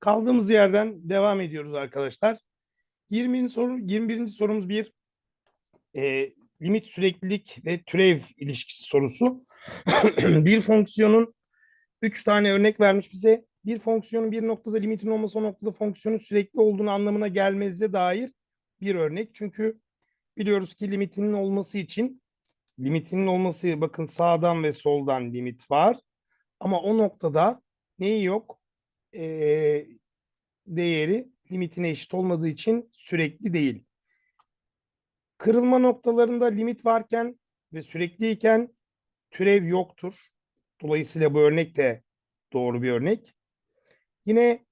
Kaldığımız yerden devam ediyoruz arkadaşlar. 20. soru 21. sorumuz bir e, limit süreklilik ve türev ilişkisi sorusu. bir fonksiyonun 3 tane örnek vermiş bize. Bir fonksiyonun bir noktada limitin olması o noktada fonksiyonun sürekli olduğunu anlamına gelmezse dair bir örnek. Çünkü biliyoruz ki limitinin olması için limitinin olması bakın sağdan ve soldan limit var. Ama o noktada neyi yok? Ee, değeri limitine eşit olmadığı için sürekli değil. Kırılma noktalarında limit varken ve sürekliyken türev yoktur. Dolayısıyla bu örnek de doğru bir örnek. Yine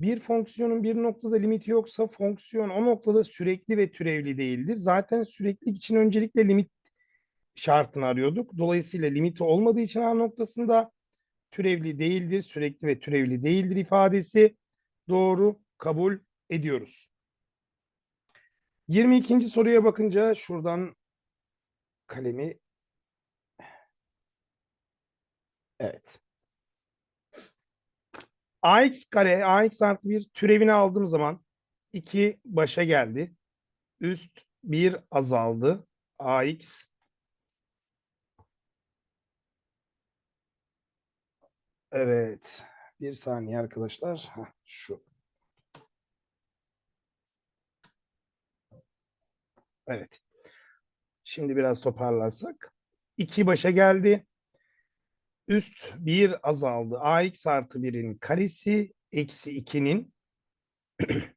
bir fonksiyonun bir noktada limiti yoksa fonksiyon o noktada sürekli ve türevli değildir. Zaten süreklilik için öncelikle limit şartını arıyorduk. Dolayısıyla limiti olmadığı için A noktasında türevli değildir, sürekli ve türevli değildir ifadesi doğru kabul ediyoruz. 22. soruya bakınca şuradan kalemi Evet. ax kare ax artı 1 türevini aldığım zaman 2 başa geldi. Üst 1 azaldı. ax Evet. Bir saniye arkadaşlar. Şu. Evet. Şimdi biraz toparlarsak. 2 başa geldi. Üst 1 azaldı. ax artı 1'in karesi eksi 2'nin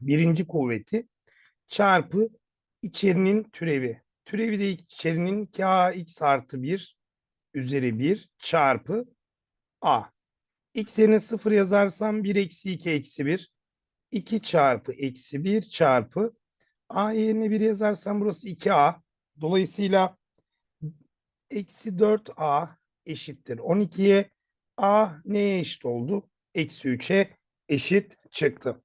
birinci kuvveti çarpı içerinin türevi. Türevi de içerinin kx artı 1 üzeri 1 çarpı a. x yerine 0 yazarsam 1 eksi 2 eksi 1. 2 çarpı eksi 1 çarpı a yerine 1 yazarsam burası 2a. Dolayısıyla eksi 4a eşittir 12'ye. a neye eşit oldu? Eksi 3'e eşit çıktı.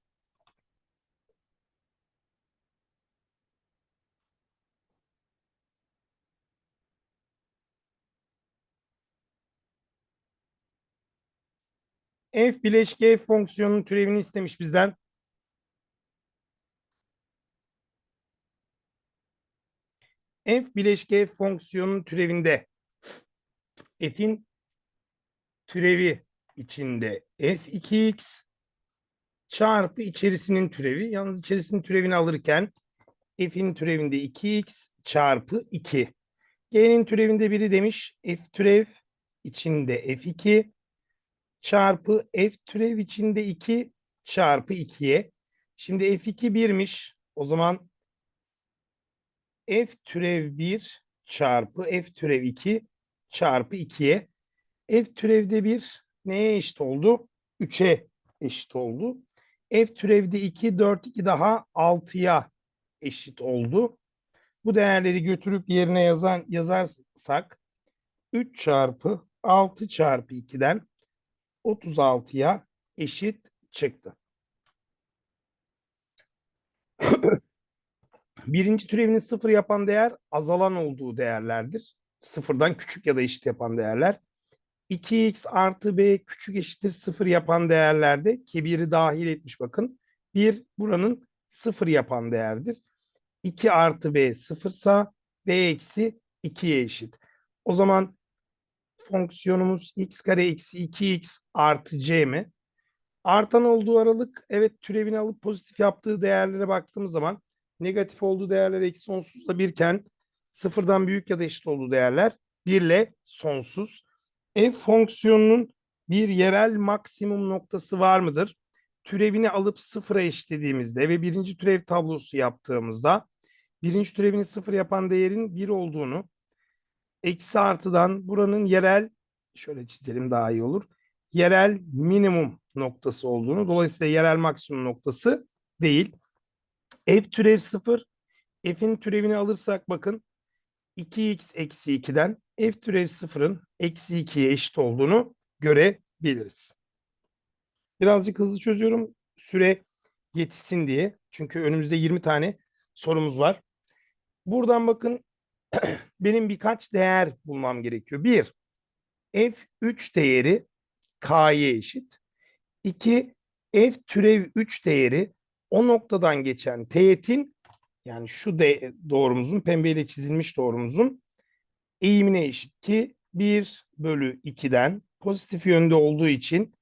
F bileşke f fonksiyonunun türevini istemiş bizden. f bileşke f fonksiyonunun türevinde f'in türevi içinde f2x çarpı içerisinin türevi. Yalnız içerisinin türevini alırken f'in türevinde 2x çarpı 2. G'nin türevinde biri demiş f türev içinde f2 çarpı f türev içinde 2 çarpı 2'ye. Şimdi f2 1'miş. O zaman f türev 1 çarpı f türev 2 çarpı 2'ye. F türevde 1 neye eşit oldu? 3'e eşit oldu. F türevde 2, 4, 2 daha 6'ya eşit oldu. Bu değerleri götürüp yerine yazan yazarsak 3 çarpı 6 çarpı 2'den 36'ya eşit çıktı. Birinci türevini sıfır yapan değer azalan olduğu değerlerdir. Sıfırdan küçük ya da eşit yapan değerler. 2x artı b küçük eşittir sıfır yapan değerlerde ki biri dahil etmiş bakın. Bir buranın sıfır yapan değerdir. 2 artı b sıfırsa b eksi 2'ye eşit. O zaman fonksiyonumuz x kare eksi 2x artı c mi? Artan olduğu aralık evet türevini alıp pozitif yaptığı değerlere baktığımız zaman negatif olduğu değerler eksi sonsuzla birken sıfırdan büyük ya da eşit olduğu değerler 1 ile sonsuz. F fonksiyonunun bir yerel maksimum noktası var mıdır? Türevini alıp sıfıra eşitlediğimizde ve birinci türev tablosu yaptığımızda birinci türevini sıfır yapan değerin 1 olduğunu eksi artıdan buranın yerel şöyle çizelim daha iyi olur. Yerel minimum noktası olduğunu dolayısıyla yerel maksimum noktası değil. F türev 0 f'in türevini alırsak bakın 2x eksi 2'den f türev 0'ın eksi 2'ye eşit olduğunu görebiliriz. Birazcık hızlı çözüyorum. Süre yetişsin diye. Çünkü önümüzde 20 tane sorumuz var. Buradan bakın benim birkaç değer bulmam gerekiyor. Bir, f3 değeri k'ya eşit. İki, f türev 3 değeri o noktadan geçen teğetin yani şu de doğrumuzun pembeyle çizilmiş doğrumuzun eğimine eşit ki 1 bölü 2'den pozitif yönde olduğu için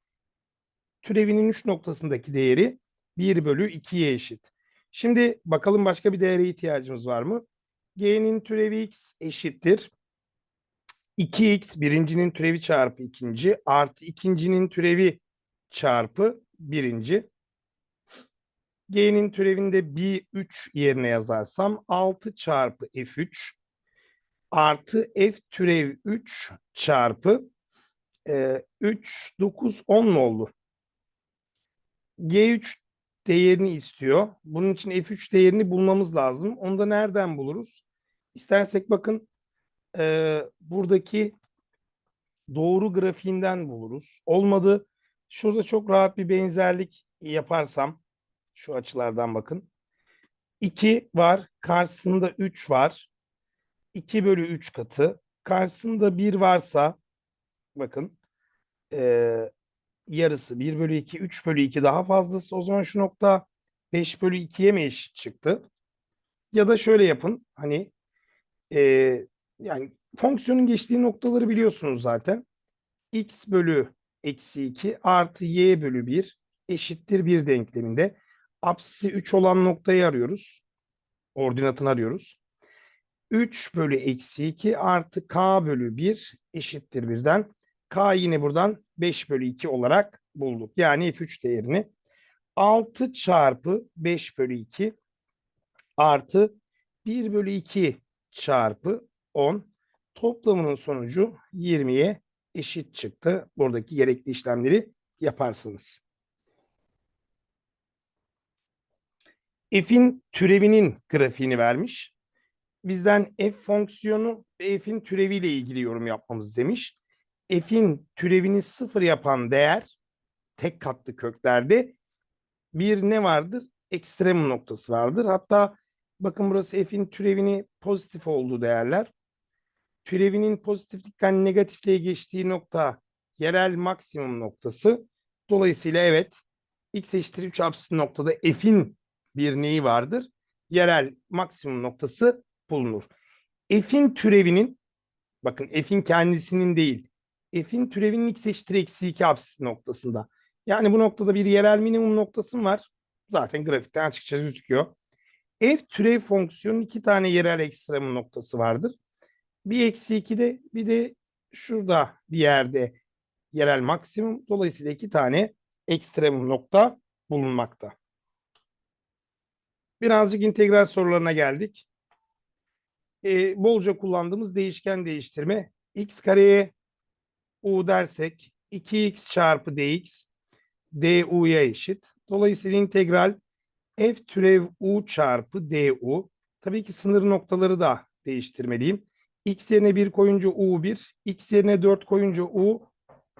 türevinin 3 noktasındaki değeri 1 bölü 2'ye eşit. Şimdi bakalım başka bir değere ihtiyacımız var mı? G'nin türevi x eşittir. 2x birincinin türevi çarpı ikinci artı ikincinin türevi çarpı birinci. G'nin türevinde bir 3 yerine yazarsam 6 çarpı f3 artı f türev 3 çarpı e, 3, 9, 10 mu oldu? G3 değerini istiyor. Bunun için F3 değerini bulmamız lazım. Onu da nereden buluruz? İstersek bakın e, buradaki doğru grafiğinden buluruz. Olmadı. Şurada çok rahat bir benzerlik yaparsam şu açılardan bakın. 2 var. Karşısında 3 var. 2 bölü 3 katı. Karşısında 1 varsa bakın e, yarısı 1 bölü 2, 3 bölü 2 daha fazlası. O zaman şu nokta 5 bölü 2'ye mi eşit çıktı? Ya da şöyle yapın. Hani e, yani fonksiyonun geçtiği noktaları biliyorsunuz zaten. x bölü eksi 2 artı y bölü 1 eşittir 1 denkleminde. Apsisi 3 olan noktayı arıyoruz. Ordinatını arıyoruz. 3 bölü eksi 2 artı k bölü 1 eşittir 1'den. K yine buradan 5 bölü 2 olarak bulduk. Yani F3 değerini 6 çarpı 5 bölü 2 artı 1 bölü 2 çarpı 10 toplamının sonucu 20'ye eşit çıktı. Buradaki gerekli işlemleri yaparsınız. F'in türevinin grafiğini vermiş. Bizden f fonksiyonu ve f'in türeviyle ilgili yorum yapmamız demiş f'in türevini sıfır yapan değer tek katlı köklerde bir ne vardır? Ekstremum noktası vardır. Hatta bakın burası f'in türevini pozitif olduğu değerler. Türevinin pozitiflikten negatifliğe geçtiği nokta yerel maksimum noktası. Dolayısıyla evet x eşittir 3 apsisi noktada f'in bir neyi vardır? Yerel maksimum noktası bulunur. F'in türevinin bakın f'in kendisinin değil f'in türevinin x eşittir eksi 2 apsisi noktasında. Yani bu noktada bir yerel minimum noktası var. Zaten grafikten açıkça gözüküyor. F türev fonksiyonun iki tane yerel ekstremum noktası vardır. Bir eksi 2'de bir de şurada bir yerde yerel maksimum. Dolayısıyla iki tane ekstremum nokta bulunmakta. Birazcık integral sorularına geldik. Ee, bolca kullandığımız değişken değiştirme. x kareye u dersek 2x çarpı dx du'ya eşit. Dolayısıyla integral f türev u çarpı du. Tabii ki sınır noktaları da değiştirmeliyim. x yerine 1 koyunca u1, x yerine 4 koyunca u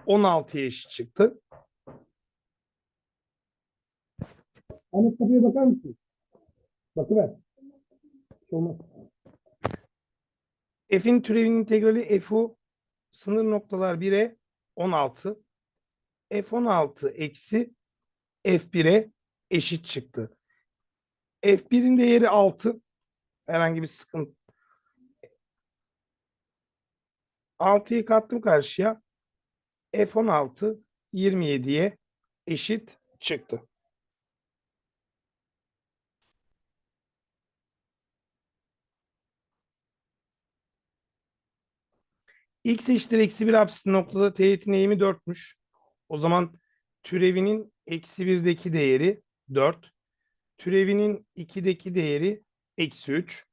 16'ya eşit çıktı. Ahmet kapıya bakar mısın? Bakıver. Olmaz. F'in türevinin integrali f'u sınır noktalar 1'e 16. F16 eksi F1'e eşit çıktı. F1'in değeri 6. Herhangi bir sıkıntı. 6'yı kattım karşıya. F16 27'ye eşit çıktı. x eşittir eksi 1 apsisi noktada teğetin eğimi 4'müş. O zaman türevinin eksi 1'deki değeri 4. Türevinin 2'deki değeri eksi 3.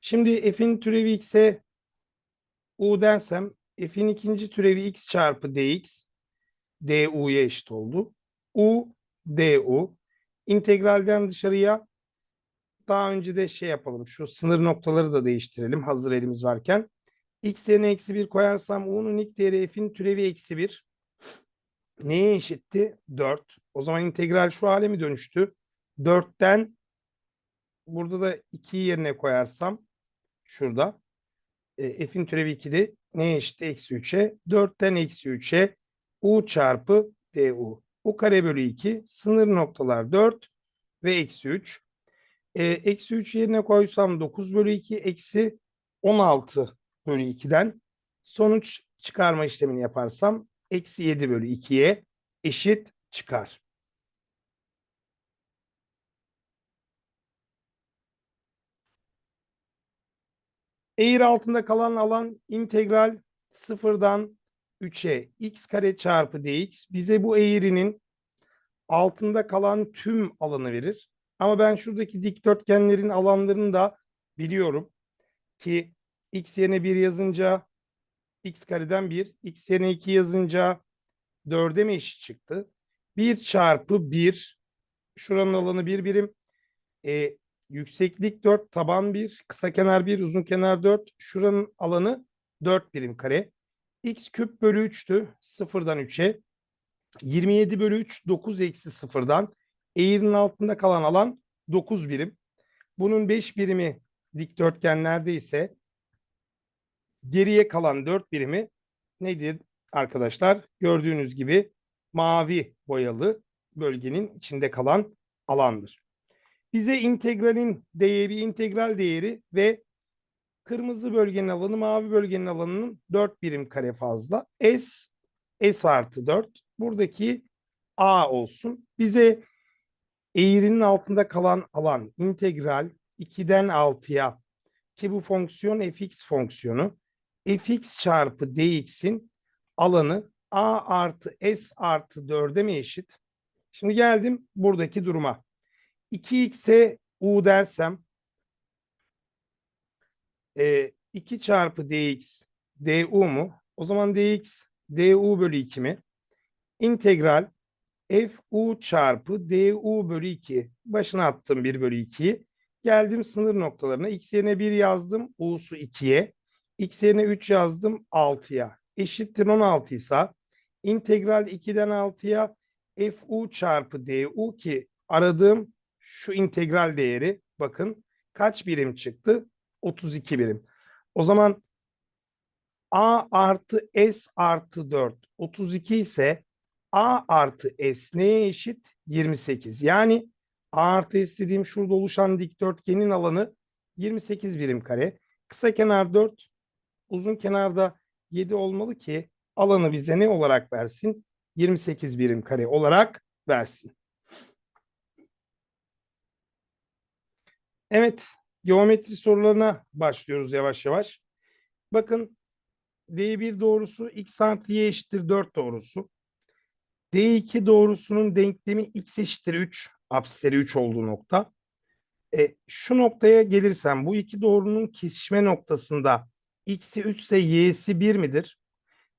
Şimdi f'in türevi x'e u dersem f'in ikinci türevi x çarpı dx du'ya eşit oldu. u du integralden dışarıya daha önce de şey yapalım. Şu sınır noktaları da değiştirelim hazır elimiz varken x yerine eksi 1 koyarsam u'nun ilk değeri f'in türevi eksi 1. Neye eşitti? 4. O zaman integral şu hale mi dönüştü? 4'ten burada da 2'yi yerine koyarsam şurada e, f'in türevi 2'de neye eşitti? Eksi 3'e. 4'ten eksi 3'e u çarpı du. O kare bölü 2. Sınır noktalar 4 ve eksi 3. E, eksi 3 yerine koysam 9 bölü 2 eksi 16 bölü 2'den sonuç çıkarma işlemini yaparsam eksi 7 bölü 2'ye eşit çıkar. Eğri altında kalan alan integral sıfırdan 3'e x kare çarpı dx bize bu eğrinin altında kalan tüm alanı verir. Ama ben şuradaki dikdörtgenlerin alanlarını da biliyorum ki x yerine 1 yazınca x kareden 1, x yerine 2 yazınca 4'e mi eşit çıktı? 1 çarpı 1, şuranın alanı 1 birim. E, yükseklik 4, taban 1, kısa kenar 1, uzun kenar 4. Şuranın alanı 4 birim kare. x küp bölü 3'tü. 0'dan 3'e. 27 bölü 3, 9 eksi 0'dan. Eğrinin altında kalan alan 9 birim. Bunun 5 birimi dikdörtgenlerde ise geriye kalan 4 birimi nedir arkadaşlar? Gördüğünüz gibi mavi boyalı bölgenin içinde kalan alandır. Bize integralin değeri, integral değeri ve kırmızı bölgenin alanı, mavi bölgenin alanının 4 birim kare fazla. S, S artı 4. Buradaki A olsun. Bize eğrinin altında kalan alan integral 2'den 6'ya ki bu fonksiyon fx fonksiyonu fx çarpı dx'in alanı a artı s artı 4'e mi eşit? Şimdi geldim buradaki duruma. 2x'e u dersem e, 2 çarpı dx du mu? O zaman dx du bölü 2 mi? İntegral fu çarpı du bölü 2. Başına attım 1 bölü 2'yi. Geldim sınır noktalarına. X yerine 1 yazdım. U'su 2'ye. X yerine 3 yazdım 6'ya. Eşittir 16 ise integral 2'den 6'ya fu çarpı du ki aradığım şu integral değeri bakın kaç birim çıktı? 32 birim. O zaman a artı s artı 4 32 ise a artı s neye eşit? 28. Yani a artı s dediğim şurada oluşan dikdörtgenin alanı 28 birim kare. Kısa kenar 4, uzun kenarda 7 olmalı ki alanı bize ne olarak versin? 28 birim kare olarak versin. Evet, geometri sorularına başlıyoruz yavaş yavaş. Bakın D1 doğrusu x artı y eşittir 4 doğrusu. D2 doğrusunun denklemi x eşittir 3, apsisleri 3 olduğu nokta. E, şu noktaya gelirsem bu iki doğrunun kesişme noktasında x'i 3 ise y'si 1 midir?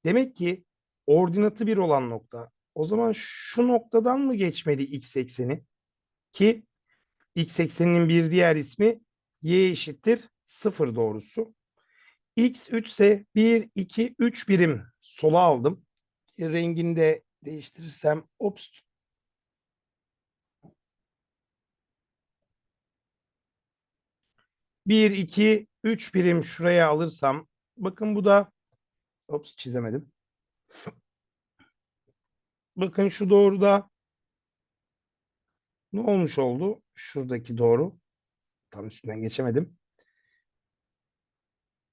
Demek ki ordinatı 1 olan nokta. O zaman şu noktadan mı geçmeli x ekseni? Ki x ekseninin bir diğer ismi y eşittir 0 doğrusu. x 3 ise 1, 2, 3 birim sola aldım. Rengini de değiştirirsem ops Bir, iki, üç birim şuraya alırsam bakın bu da ops çizemedim. Bakın şu doğruda ne olmuş oldu? Şuradaki doğru. Tam üstünden geçemedim.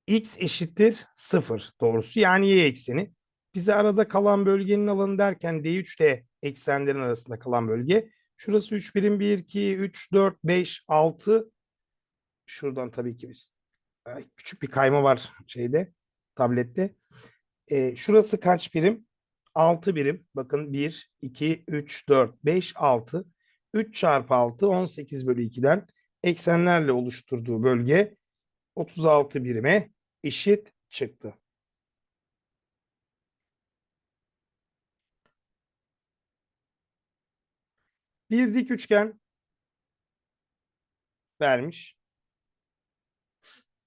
X eşittir 0 doğrusu yani y ekseni. Bize arada kalan bölgenin alanı derken D3 ile eksenlerin arasında kalan bölge. Şurası 3 birim 1, 2, 3, 4, 5, 6. Şuradan tabii ki biz küçük bir kayma var şeyde tablette. E, şurası kaç birim? 6 birim. Bakın 1, 2, 3, 4, 5, 6. 3 çarpı 6 18 bölü 2'den eksenlerle oluşturduğu bölge 36 birime eşit çıktı. Bir dik üçgen vermiş.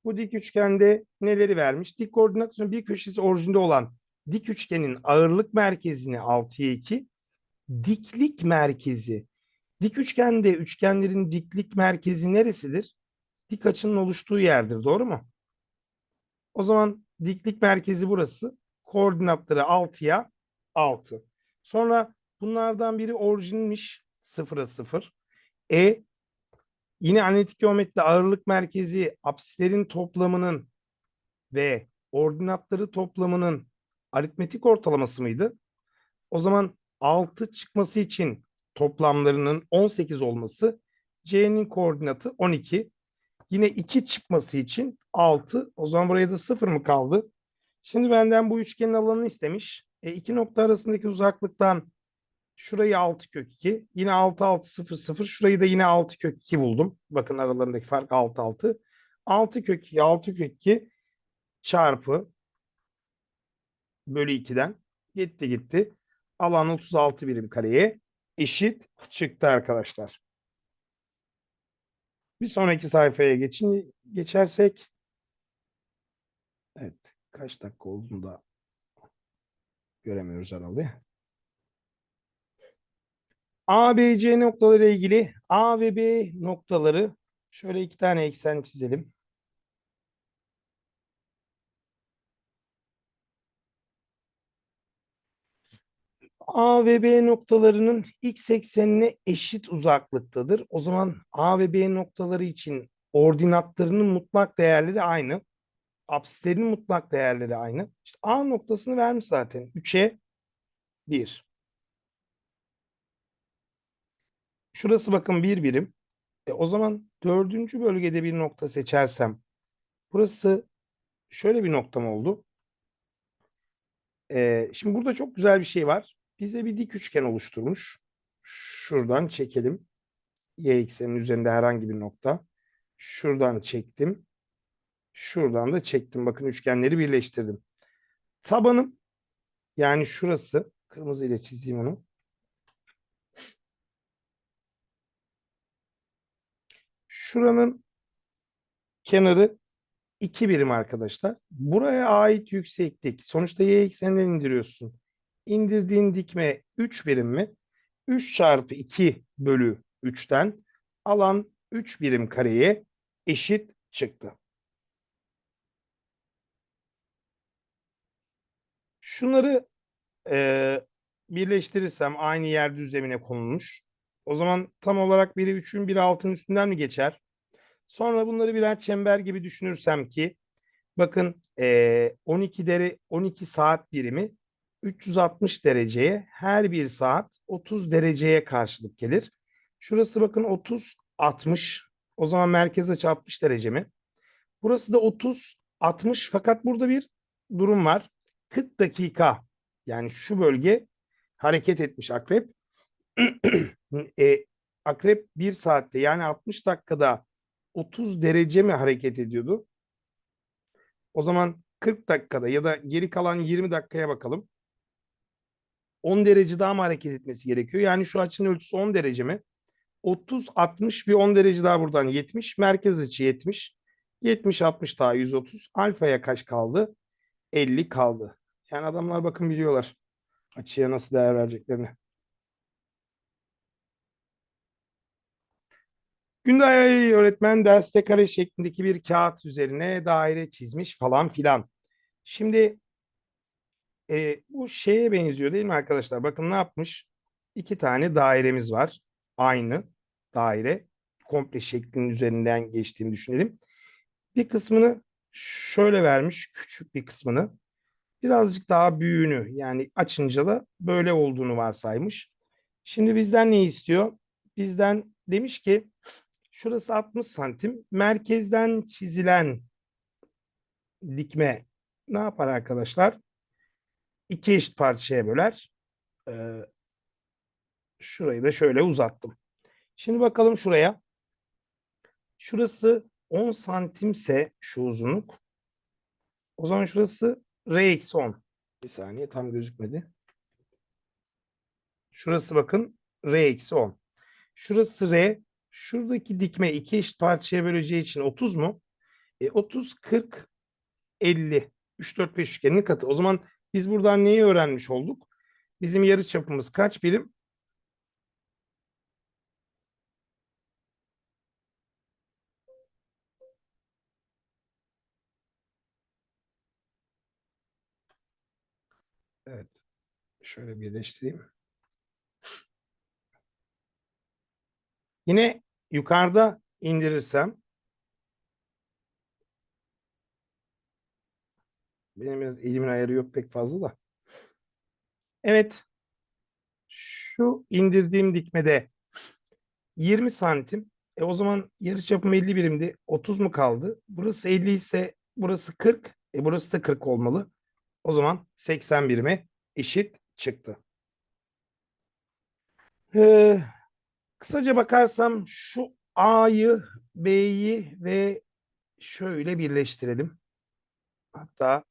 Bu dik üçgende neleri vermiş? Dik koordinatın bir köşesi orijinde olan dik üçgenin ağırlık merkezini 6'ya 2, diklik merkezi. Dik üçgende üçgenlerin diklik merkezi neresidir? Dik açının oluştuğu yerdir. Doğru mu? O zaman diklik merkezi burası. Koordinatları 6'ya 6. Sonra bunlardan biri orijinmiş. Sıfıra sıfır. E yine analitik geometride ağırlık merkezi apsislerin toplamının ve ordinatları toplamının aritmetik ortalaması mıydı? O zaman 6 çıkması için toplamlarının 18 olması C'nin koordinatı 12. Yine 2 çıkması için 6. O zaman buraya da 0 mı kaldı? Şimdi benden bu üçgenin alanını istemiş. E, iki nokta arasındaki uzaklıktan şurayı 6 kök 2. Yine 6 6 0 0. Şurayı da yine 6 kök 2 buldum. Bakın aralarındaki fark 6 6. 6 kök 2 6 kök 2 çarpı bölü 2'den gitti gitti. Alan 36 birim kareye eşit çıktı arkadaşlar. Bir sonraki sayfaya geçin, geçersek. Evet. Kaç dakika olduğunu da göremiyoruz herhalde. A, B, C noktaları ilgili A ve B noktaları şöyle iki tane eksen çizelim. A ve B noktalarının x eksenine eşit uzaklıktadır. O zaman A ve B noktaları için ordinatlarının mutlak değerleri aynı. Apsislerin mutlak değerleri aynı. İşte A noktasını vermiş zaten. 3'e 1. Şurası bakın bir birim. E, o zaman dördüncü bölgede bir nokta seçersem burası şöyle bir noktam oldu. E, şimdi burada çok güzel bir şey var. Bize bir dik üçgen oluşturmuş. Şuradan çekelim. Y ekseninin üzerinde herhangi bir nokta. Şuradan çektim. Şuradan da çektim. Bakın üçgenleri birleştirdim. Tabanım yani şurası. Kırmızı ile çizeyim onu. Şuranın kenarı 2 birim arkadaşlar. Buraya ait yükseklik. Sonuçta y ekseninden indiriyorsun. İndirdiğin dikme 3 birim mi? 3 çarpı 2 bölü 3'ten alan 3 birim kareye eşit çıktı. Şunları e, birleştirirsem aynı yer düzlemine konulmuş. O zaman tam olarak biri 3'ün biri 6'nın üstünden mi geçer? Sonra bunları birer çember gibi düşünürsem ki bakın e, 12 dere 12 saat birimi 360 dereceye her bir saat 30 dereceye karşılık gelir. Şurası bakın 30 60. O zaman merkez açı 60 derece mi? Burası da 30 60 fakat burada bir durum var. 40 dakika yani şu bölge hareket etmiş akrep. e, akrep 1 saatte yani 60 dakikada 30 derece mi hareket ediyordu? O zaman 40 dakikada ya da geri kalan 20 dakikaya bakalım. 10 derece daha mı hareket etmesi gerekiyor? Yani şu açının ölçüsü 10 derece mi? 30, 60 bir 10 derece daha buradan 70. Merkez açı 70. 70, 60 daha 130. Alfaya kaç kaldı? 50 kaldı. Yani adamlar bakın biliyorlar açıya nasıl değer vereceklerini. Günday öğretmen derste kare şeklindeki bir kağıt üzerine daire çizmiş falan filan. Şimdi e, bu şeye benziyor değil mi arkadaşlar? Bakın ne yapmış? İki tane dairemiz var. Aynı daire. Komple şeklin üzerinden geçtiğini düşünelim. Bir kısmını şöyle vermiş. Küçük bir kısmını. Birazcık daha büyüğünü yani açınca da böyle olduğunu varsaymış. Şimdi bizden ne istiyor? Bizden demiş ki şurası 60 santim. Merkezden çizilen dikme ne yapar arkadaşlar? İki eşit parçaya böler. Ee, şurayı da şöyle uzattım. Şimdi bakalım şuraya. Şurası 10 santimse şu uzunluk. O zaman şurası R eksi 10. Bir saniye tam gözükmedi. Şurası bakın R eksi 10. Şurası R. Şuradaki dikme iki eşit parçaya böleceği için 30 mu? E, 30, 40, 50. 3, 4, 5 üçgenin katı. O zaman biz buradan neyi öğrenmiş olduk? Bizim yarı çapımız kaç birim? Evet. Şöyle birleştireyim. Yine yukarıda indirirsem benim elimin ayarı yok pek fazla da. Evet. Şu indirdiğim dikmede 20 santim. E o zaman yarıçapım 50 birimdi. 30 mu kaldı? Burası 50 ise burası 40. E burası da 40 olmalı. O zaman 80 birime eşit çıktı. Ee, kısaca bakarsam şu A'yı, B'yi ve şöyle birleştirelim. Hatta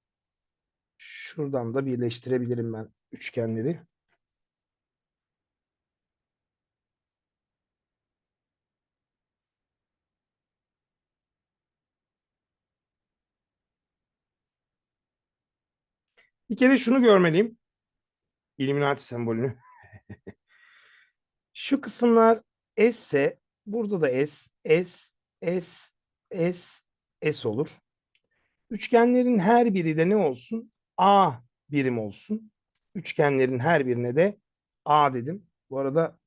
şuradan da birleştirebilirim ben üçgenleri. Bir kere şunu görmeliyim. Illuminati sembolünü. Şu kısımlar S ise burada da S, S, S, S, S olur. Üçgenlerin her biri de ne olsun? A birim olsun. Üçgenlerin her birine de A dedim. Bu arada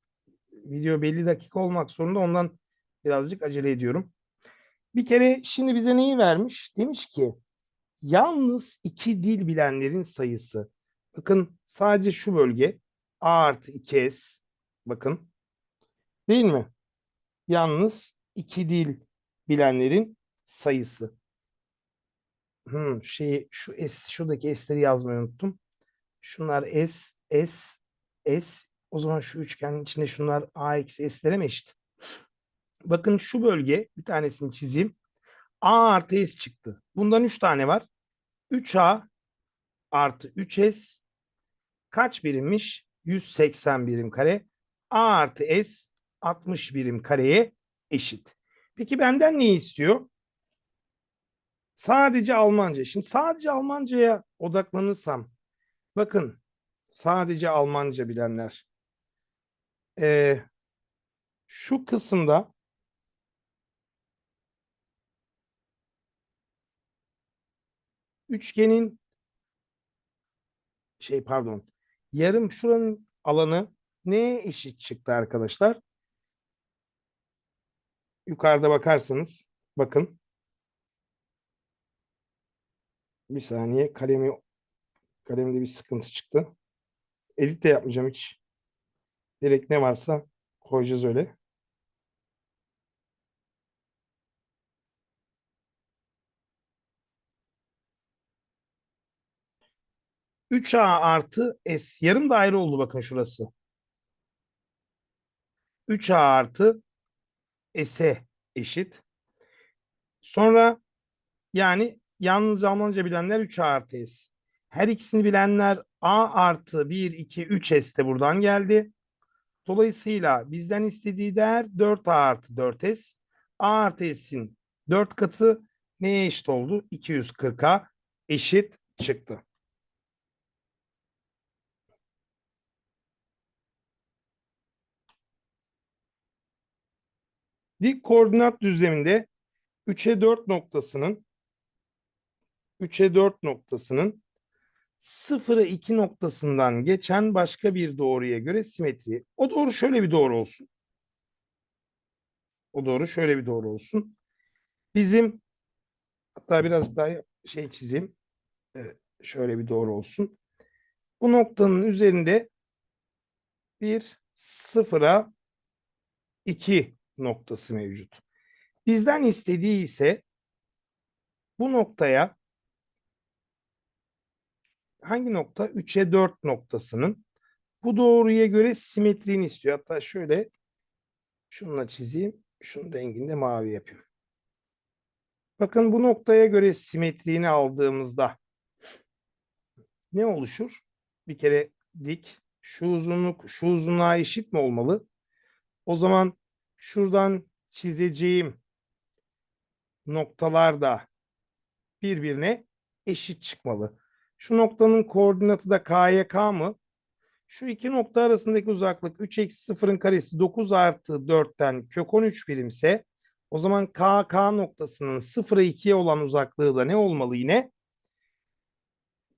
video belli dakika olmak zorunda ondan birazcık acele ediyorum. Bir kere şimdi bize neyi vermiş? Demiş ki yalnız iki dil bilenlerin sayısı. Bakın sadece şu bölge A artı 2S. Bakın. Değil mi? Yalnız iki dil bilenlerin sayısı. Hmm, şey şu S şuradaki S'leri yazmayı unuttum. Şunlar S, S, S. O zaman şu üçgenin içinde şunlar A eksi S'lere mi eşit? Bakın şu bölge bir tanesini çizeyim. A artı S çıktı. Bundan 3 tane var. 3A artı 3S kaç birimmiş? 180 birim kare. A artı S 60 birim kareye eşit. Peki benden neyi istiyor? Sadece Almanca. Şimdi sadece Almanca'ya odaklanırsam bakın sadece Almanca bilenler ee, şu kısımda üçgenin şey pardon yarım şuranın alanı neye eşit çıktı arkadaşlar? Yukarıda bakarsanız bakın bir saniye kalemi kalemde bir sıkıntı çıktı. Edit de yapmayacağım hiç. Direkt ne varsa koyacağız öyle. Üç A artı S. Yarım daire oldu bakın şurası. 3A artı S'e eşit. Sonra yani yalnız Almanca bilenler 3A artı S. Her ikisini bilenler A artı 1, 2, 3 S de buradan geldi. Dolayısıyla bizden istediği değer 4A artı 4S. A artı S'in 4 katı neye eşit oldu? 240'a eşit çıktı. Dik koordinat düzleminde 3'e 4 noktasının 3'e 4 noktasının 0'a 2 noktasından geçen başka bir doğruya göre simetri. O doğru şöyle bir doğru olsun. O doğru şöyle bir doğru olsun. Bizim hatta biraz daha şey çizeyim. Evet, şöyle bir doğru olsun. Bu noktanın üzerinde bir sıfıra 2 noktası mevcut. Bizden istediği ise bu noktaya hangi nokta? 3'e 4 noktasının bu doğruya göre simetriğini istiyor. Hatta şöyle şununla çizeyim. Şunun rengini de mavi yapayım. Bakın bu noktaya göre simetriğini aldığımızda ne oluşur? Bir kere dik şu uzunluk şu uzunluğa eşit mi olmalı? O zaman şuradan çizeceğim noktalar da birbirine eşit çıkmalı. Şu noktanın koordinatı da K'ya K mı? Şu iki nokta arasındaki uzaklık 3 eksi 0'ın karesi 9 artı 4'ten kök 13 birimse o zaman K, K noktasının 0'a 2'ye olan uzaklığı da ne olmalı yine?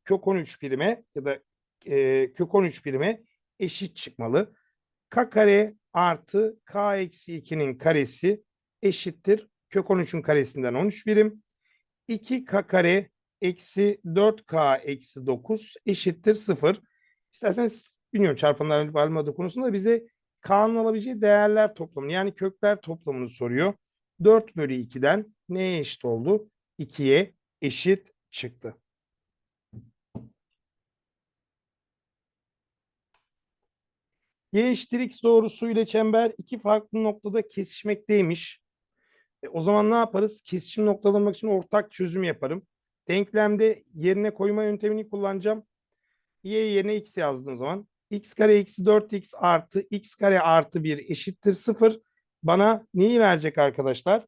Kök 13 birime ya da e, kök 13 birime eşit çıkmalı. K kare artı k eksi 2'nin karesi eşittir. Kök 13'ün karesinden 13 birim. 2k kare eksi 4k eksi 9 eşittir 0. İsterseniz bilmiyorum çarpanların almadığı konusunda bize k'nın alabileceği değerler toplamını yani kökler toplamını soruyor. 4 bölü 2'den neye eşit oldu? 2'ye eşit çıktı. Y eşittir x doğrusuyla çember iki farklı noktada kesişmekteymiş. E, o zaman ne yaparız? Kesişim noktalamak için ortak çözüm yaparım. Denklemde yerine koyma yöntemini kullanacağım. Y yerine x yazdığım zaman x kare eksi 4x artı x kare artı 1 eşittir 0. Bana neyi verecek arkadaşlar?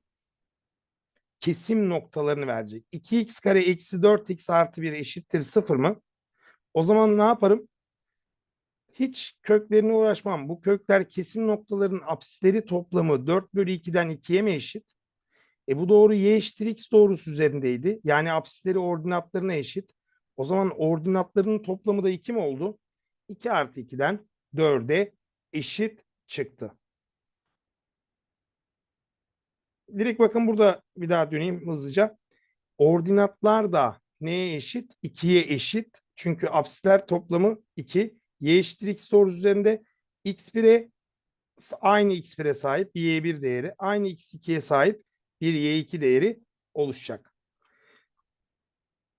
Kesim noktalarını verecek. 2x kare eksi 4x artı 1 eşittir 0 mı? O zaman ne yaparım? Hiç köklerine uğraşmam. Bu kökler kesim noktalarının apsisleri toplamı 4 bölü 2'den 2'ye mi eşit? E bu doğru y eşittir x doğrusu üzerindeydi. Yani apsisleri ordinatlarına eşit. O zaman ordinatlarının toplamı da 2 mi oldu? 2 artı 2'den 4'e eşit çıktı. Direkt bakın burada bir daha döneyim hızlıca. Ordinatlar da neye eşit? 2'ye eşit. Çünkü apsisler toplamı 2. Y eşittir x doğrusu üzerinde x1'e aynı x1'e sahip bir y1 değeri, aynı x2'ye sahip bir y2 değeri oluşacak.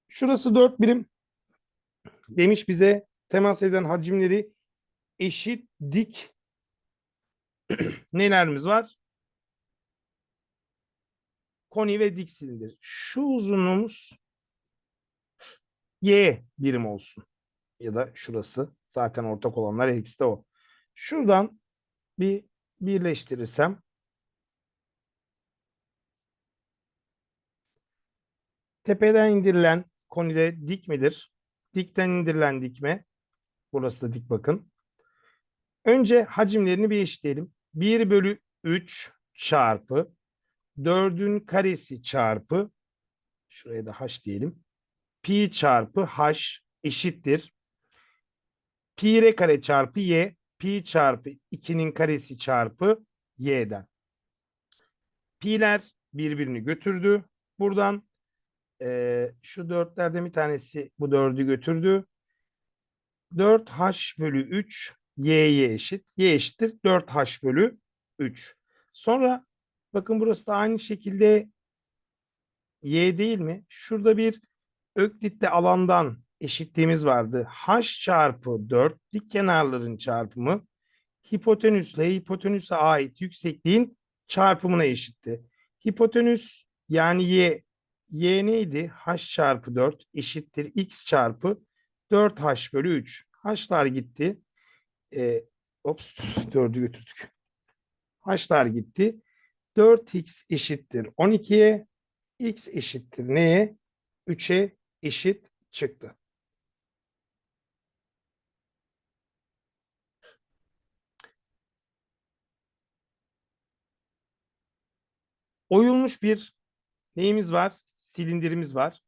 Şurası 4 birim. Demiş bize temas eden hacimleri eşit dik nelerimiz var? Koni ve dik silindir. Şu uzunluğumuz y birim olsun. Ya da şurası. Zaten ortak olanlar x de o. Şuradan bir birleştirirsem tepeden indirilen konide dik midir? Dikten indirilen dikme. Burası da dik bakın. Önce hacimlerini bir eşitleyelim. 1 bölü 3 çarpı 4'ün karesi çarpı şuraya da h diyelim. Pi çarpı h eşittir. Pi r kare çarpı y. Pi çarpı 2'nin karesi çarpı y'den. Pi'ler birbirini götürdü. Buradan e, şu dörtlerden bir tanesi bu dördü götürdü. 4h bölü 3 y'ye eşit. Y eşittir 4h bölü 3. Sonra bakın burası da aynı şekilde y değil mi? Şurada bir Öklit'te alandan eşitliğimiz vardı. h çarpı 4 dik kenarların çarpımı hipotenüsle hipotenüse ait yüksekliğin çarpımına eşitti. Hipotenüs yani y y neydi? h çarpı 4 eşittir x çarpı 4h bölü 3. h'lar gitti. E, ops 4'ü götürdük. h'lar gitti. 4x eşittir 12'ye. x eşittir neye? 3'e eşit çıktı. Oyulmuş bir neyimiz var? Silindirimiz var.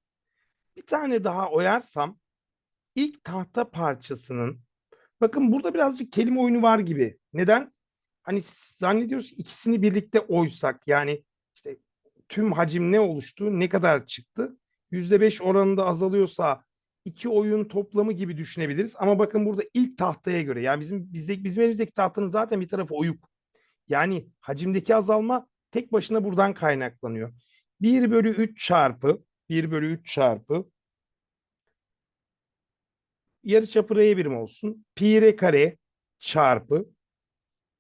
Bir tane daha oyarsam ilk tahta parçasının bakın burada birazcık kelime oyunu var gibi. Neden? Hani zannediyoruz ikisini birlikte oysak yani işte tüm hacim ne oluştu, ne kadar çıktı? %5 oranında azalıyorsa iki oyun toplamı gibi düşünebiliriz. Ama bakın burada ilk tahtaya göre yani bizim bizdeki bizim elimizdeki tahtanın zaten bir tarafı oyuk. Yani hacimdeki azalma tek başına buradan kaynaklanıyor. 1 bölü 3 çarpı 1 bölü 3 çarpı yarıçapı r birim olsun. Pi r kare çarpı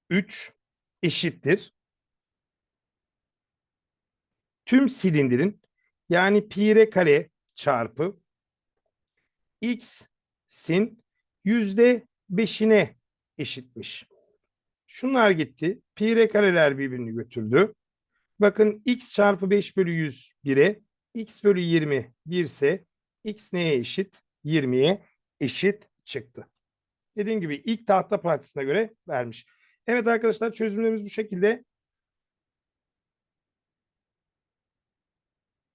3 eşittir. Tüm silindirin yani pi r kare çarpı x'in yüzde beşine eşitmiş. Şunlar gitti. Pi r kareler birbirini götürdü. Bakın x çarpı 5 bölü 100 1'e x bölü 20 1 ise x neye eşit? 20'ye eşit çıktı. Dediğim gibi ilk tahta parçasına göre vermiş. Evet arkadaşlar çözümlerimiz bu şekilde.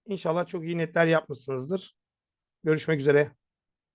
İnşallah çok iyi netler yapmışsınızdır. Görüşmek üzere.